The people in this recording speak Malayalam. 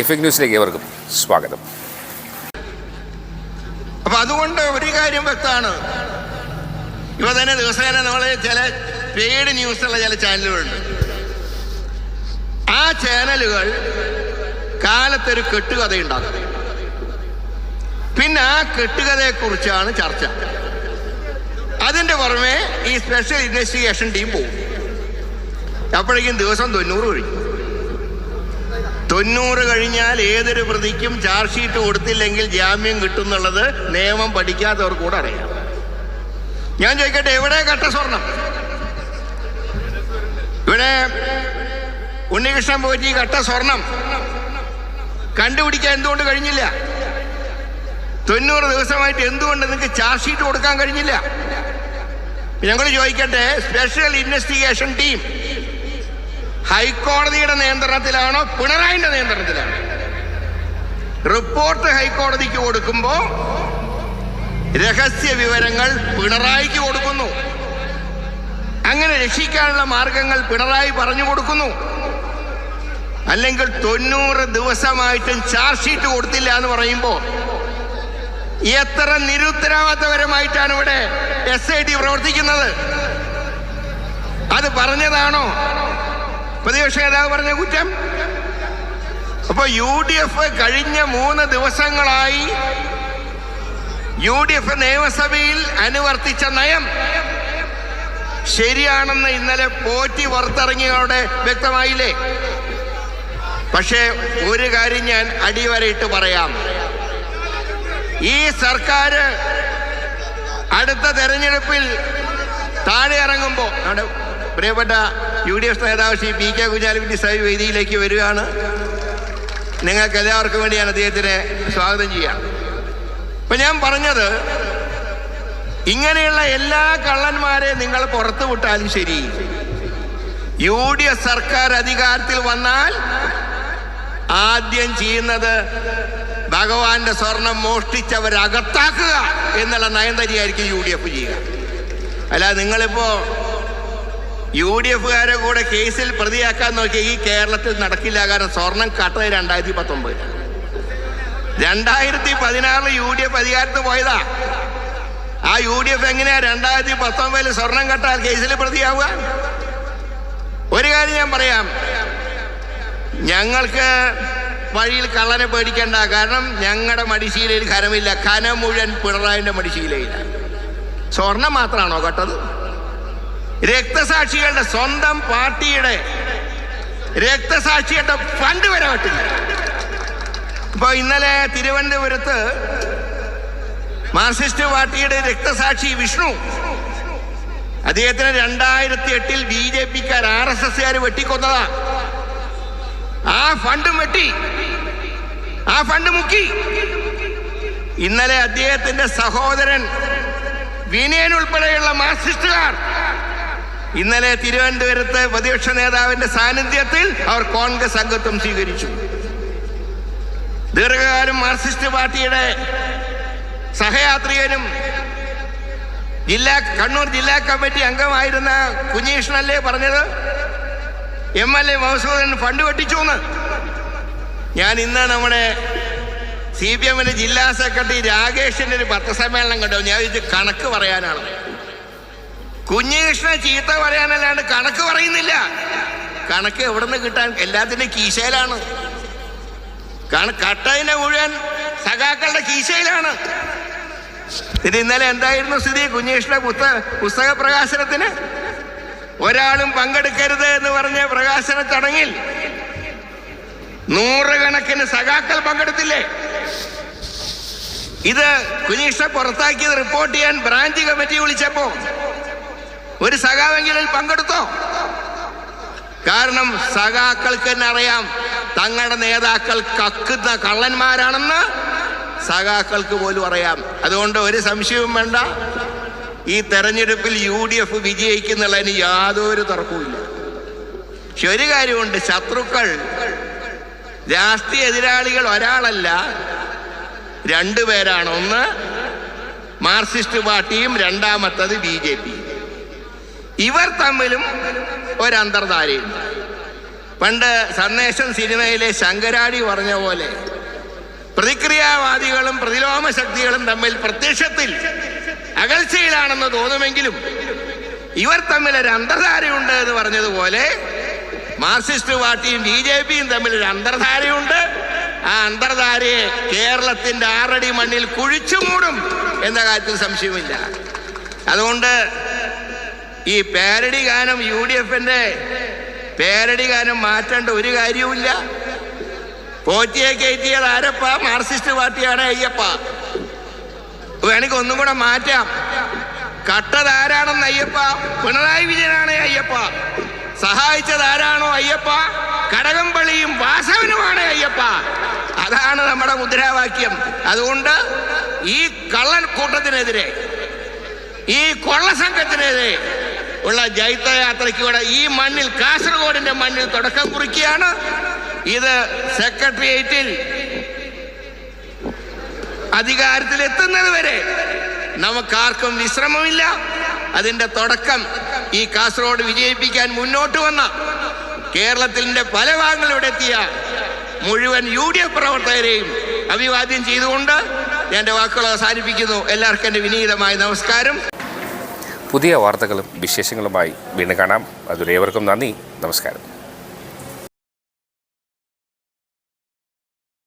എഫ് ന്യൂസിലേക്ക് ഏവർക്കും സ്വാഗതം. അപ്പൊ അതുകൊണ്ട് ഒരു കാര്യം വ്യക്തമാണ്. ഇപ്പൊ തന്നെ ദിവസേന നമ്മളെ ചില പെയ്ഡ് ന്യൂസുള്ള ചില ചാനലുകളുണ്ട്. ആ ചാനലുകൾ കാലത്തൊരു കെട്ടുകഥ ഉണ്ടാക്കും പിന്നെ ആ കെട്ടുകഥയെ കുറിച്ചാണ് ചർച്ച. അതിന്റെ പുറമെ ഈ സ്പെഷ്യൽ ഇൻവെസ്റ്റിഗേഷൻ ടീം പോകും അപ്പോഴേക്കും ദിവസം തൊണ്ണൂറ് കഴിയും. തൊണ്ണൂറ് കഴിഞ്ഞാൽ ഏതൊരു പ്രതിക്കും ചാർജ് ഷീറ്റ് കൊടുത്തില്ലെങ്കിൽ ജാമ്യം കിട്ടുന്നുള്ളത് നിയമം പഠിക്കാത്തവർ കൂടെ അറിയാം. ഞാൻ ചോദിക്കട്ടെ എവിടെ കട്ട സ്വർണം? ഇവിടെ ഉണ്ണികൃഷ്ണൻ പോറ്റി കട്ട സ്വർണം. കണ്ടുപിടിക്കാൻ എന്തുകൊണ്ട് കഴിഞ്ഞില്ല? തൊണ്ണൂറ് ദിവസമായിട്ട് എന്തുകൊണ്ട് നിങ്ങൾക്ക് ചാർജ് ഷീറ്റ് കൊടുക്കാൻ കഴിഞ്ഞില്ല? ഞങ്ങൾ ചോദിക്കട്ടെ സ്പെഷ്യൽ ഇൻവെസ്റ്റിഗേഷൻ ടീം ഹൈക്കോടതിയുടെ നിയന്ത്രണത്തിലാണോ പിണറായിന്റെ നിയന്ത്രണത്തിലാണോ? റിപ്പോർട്ട് ഹൈക്കോടതിക്ക് കൊടുക്കുമ്പോ രഹസ്യ വിവരങ്ങൾ പിണറായിക്ക് കൊടുക്കുന്നു. അങ്ങനെ രക്ഷിക്കാനുള്ള മാർഗങ്ങൾ പിണറായി പറഞ്ഞു കൊടുക്കുന്നു. അല്ലെങ്കിൽ തൊണ്ണൂറ് ദിവസമായിട്ടും ചാർജ് ഷീറ്റ് കൊടുത്തില്ല എന്ന് പറയുമ്പോ എത്ര നിരുത്തരവാദപരമായിട്ടാണ് ഇവിടെ എസ് ഐ ടി പ്രവർത്തിക്കുന്നത്? അത് പറഞ്ഞതാണോ? പ്രതിപക്ഷ നേതാവ് പറഞ്ഞ കുറ്റം? അപ്പൊ യു ഡി എഫ് കഴിഞ്ഞ മൂന്ന് ദിവസങ്ങളായി യു ഡി എഫ് നിയമസഭയിൽ അനുവർത്തിച്ച നയം ശരിയാണെന്ന് ഇന്നലെ പോറ്റി പുറത്തിറങ്ങിയവിടെ വ്യക്തമായില്ലേ? പക്ഷേ ഒരു കാര്യം ഞാൻ അടിവരയിട്ട് പറയാം. ഈ സർക്കാർ അടുത്ത തെരഞ്ഞെടുപ്പിൽ താഴെ ഇറങ്ങുമ്പോൾ പ്രിയപ്പെട്ട യു ഡി എഫ് നേതാവ് ശ്രീ പി കെ കുഞ്ഞാലിക്കുട്ടി സാഹിബ് വേദിയിലേക്ക് വരികയാണ്. നിങ്ങൾക്ക് എല്ലാവർക്കും വേണ്ടി ഞാൻ അദ്ദേഹത്തിനെ സ്വാഗതം ചെയ്യാം. അപ്പൊ ഞാൻ പറഞ്ഞത് ഇങ്ങനെയുള്ള എല്ലാ കള്ളന്മാരെ നിങ്ങൾ പുറത്തു വിട്ടാലും ശരി. യു ഡി എഫ് സർക്കാർ അധികാരത്തിൽ വന്നാൽ ആദ്യം ചെയ്യുന്നത് ഭഗവാന്റെ സ്വർണം മോഷ്ടിച്ചവരകത്താക്കുക എന്നുള്ള നയന്തരിയായിരിക്കും യു ഡി എഫ് ചെയ്യുക. അല്ല നിങ്ങളിപ്പോ യു ഡി എഫുകാരെ കൂടെ കേസിൽ പ്രതിയാക്കാൻ നോക്കിയ ഈ കേരളത്തിൽ നടക്കില്ല കാരണം സ്വർണം കട്ടത് രണ്ടായിരത്തി പത്തൊമ്പത് രണ്ടായിരത്തി പതിനാറിൽ യു ഡി എഫ് അധികാരത്ത് പോയതാ. ആ യു ഡി എഫ് എങ്ങനെയാ രണ്ടായിരത്തി പത്തൊമ്പതിൽ സ്വർണം കട്ടാൽ കേസിൽ പ്രതിയാവുക? ഒരു കാര്യം ഞാൻ പറയാം. ഞങ്ങൾക്ക് വഴിയിൽ കള്ളനെ പേടിക്കണ്ട. കാരണം ഞങ്ങളുടെ മടിശീലയിൽ ഖനമില്ല. ഖനം മുഴുവൻ പിണറായിന്റെ മടിശീലയില്ല സ്വർണം മാത്രമാണോ കട്ടത്? രക്തസാക്ഷികളുടെ സ്വന്തം പാർട്ടിയുടെ രക്തസാക്ഷികളുടെ ഫണ്ട് വരെ പറ്റില്ല ഇപ്പൊ ഇന്നലെ തിരുവനന്തപുരത്ത് മാർക്സിസ്റ്റ് പാർട്ടിയുടെ രക്തസാക്ഷി വിഷ്ണു അദ്ദേഹത്തിന് രണ്ടായിരത്തി എട്ടിൽ ബി ജെ പിക്കാർ ആർ എസ് എസ്കാർ വെട്ടിക്കൊന്നതാ. ആ ഫണ്ടും വെട്ടി. ആ ഫണ്ട് മുക്കി. ഇന്നലെ അദ്ദേഹത്തിന്റെ സഹോദരൻ വിനയൻ ഉൾപ്പെടെയുള്ള മാർക്സിസ്റ്റുകാർ ഇന്നലെ തിരുവനന്തപുരത്ത് പ്രതിപക്ഷ നേതാവിന്റെ സാന്നിധ്യത്തിൽ അവർ കോൺഗ്രസ് അംഗത്വം സ്വീകരിച്ചു. ദീർഘകാലം മാർക്സിസ്റ്റ് പാർട്ടിയുടെ സഹയാത്രികനും ജില്ലാ കണ്ണൂർ ജില്ലാ കമ്മിറ്റി അംഗമായിരുന്ന കുഞ്ഞീഷ്ണല്ലേ പറഞ്ഞത്? M L A Mahasudan fund വെട്ടിച്ചു എന്ന് ഞാൻ ഇന്ന് നമ്മുടെ സി പി എമ്മിന്റെ ജില്ലാ സെക്രട്ടറി രാകേഷിന്റെ ഒരു പത്രസമ്മേളനം കണ്ടു. ഞാൻ ഇത് കണക്ക് പറയാനാണ്. കുഞ്ഞികൃഷ്ണൻ ചീത്ത പറയാനല്ലാണ്ട് കണക്ക് പറയുന്നില്ല. കണക്ക് എവിടെ നിന്ന് കിട്ടാൻ? എല്ലാത്തിന്റെ കീശയിലാണ്. കട്ടതിനെ മുഴുവൻ സഖാക്കളുടെ കീശയിലാണ്. ഇത് ഇന്നലെ എന്തായിരുന്നു സ്ഥിതി? കുഞ്ഞികൃഷ്ണ പുസ്തക പുസ്തക പ്രകാശനത്തിന്? ഒരാളും പങ്കെടുക്കരുത് എന്ന് പറഞ്ഞ പ്രകാശന ചടങ്ങിൽ നൂറുകണക്കിന് സഖാക്കൾ പങ്കെടുത്തില്ലേ? ഇത് കുഞ്ഞികൃഷ്ണ പുറത്താക്കിയത് റിപ്പോർട്ട് ചെയ്യാൻ ബ്രാഞ്ച് കമ്മിറ്റി വിളിച്ചപ്പോ ഒരു സഖാവെങ്കിലും പങ്കെടുത്തോ? കാരണം സഖാക്കൾക്ക് തന്നെ അറിയാം തങ്ങളുടെ നേതാക്കൾ കക്കുന്ന കള്ളന്മാരാണെന്ന് സഖാക്കൾക്ക് പോലും അറിയാം. അതുകൊണ്ട് ഒരു സംശയവും വേണ്ട. ഈ തെരഞ്ഞെടുപ്പിൽ യു ഡി എഫ് വിജയിക്കുന്നുള്ളതിന് യാതൊരു തർക്കവുമില്ല പക്ഷെ ഒരു കാര്യമുണ്ട് ശത്രുക്കൾ രാഷ്ട്രീയ എതിരാളികൾ ഒരാളല്ല രണ്ടുപേരാണ് ഒന്ന് മാർക്സിസ്റ്റ് പാർട്ടിയും രണ്ടാമത്തത് ബി ജെ പി. ഇവർ തമ്മിലും ഒരന്തർധാരയുണ്ട് പണ്ട് സന്ദേശം സിനിമയിലെ ശങ്കരാടി പറഞ്ഞ പോലെ പ്രതിക്രിയാവാദികളും പ്രതിലോമ ശക്തികളും തമ്മിൽ പ്രത്യക്ഷത്തിൽ അകൽച്ചയിലാണെന്ന് തോന്നുമെങ്കിലും ഇവർ തമ്മിൽ ഒരു അന്തർധാരയുണ്ട് എന്ന് പറഞ്ഞതുപോലെ മാർക്സിസ്റ്റ് പാർട്ടിയും ബി ജെ പിയും തമ്മിൽ ഒരു അന്തർധാരയുണ്ട്. ആ അന്തർധാരയെ കേരളത്തിന്റെ ആറടി മണ്ണിൽ കുഴിച്ചു മൂടും എന്ന കാര്യത്തിൽ സംശയമില്ല. അതുകൊണ്ട് ഈ പേരടി ഗാനം യു ഡി എഫിന്റെ പേരടി ഗാനം മാറ്റേണ്ട ഒരു കാര്യവുമില്ല. പോറ്റിയെ കയറ്റിയത് ആരപ്പ? മാർക്സിസ്റ്റ് പാർട്ടിയാണ് അയ്യപ്പ. വേണമെങ്കിൽ ഒന്നും കൂടെ മാറ്റാം. കട്ടത് ആരാണെന്ന് അയ്യപ്പ? പിണറായി വിജയനാണ് അയ്യപ്പ. സഹായിച്ചത് ആരാണോ അയ്യപ്പ? കടകംപള്ളിയും വാസവനുമാണ് അയ്യപ്പ. അതാണ് നമ്മുടെ മുദ്രാവാക്യം. അതുകൊണ്ട് ഈ കള്ളൻ കൂട്ടത്തിനെതിരെ ഈ കൊള്ളസംഘത്തിനെതിരെ ഉള്ള ജൈത്രയാത്രയ്ക്കൂടെ ഈ മണ്ണിൽ കാസർഗോഡിന്റെ മണ്ണിൽ തുടക്കം കുറിക്കുകയാണ്. ഇത് സെക്രട്ടേറിയറ്റിൽ അധികാരത്തിൽ എത്തുന്നത് വരെ നമുക്കാർക്കും വിശ്രമമില്ല. അതിന്റെ തുടക്കം ഈ കാസർഗോഡ് വിജയിപ്പിക്കാൻ മുന്നോട്ട് വന്ന കേരളത്തിന്റെ പല ഭാഗങ്ങളിലൂടെ എത്തിയ മുഴുവൻ യു ഡി എഫ് പ്രവർത്തകരെയും അഭിവാദ്യം ചെയ്തുകൊണ്ട് എന്റെ വാക്കുകൾ അവസാനിപ്പിക്കുന്നു. എല്ലാവർക്കും എന്റെ വിനീതമായ നമസ്കാരം. പുതിയ വാർത്തകളും വിശേഷങ്ങളുമായി വീണ്ടും കാണാം. അതുവരെ ഏവർക്കും നന്ദി. നമസ്കാരം.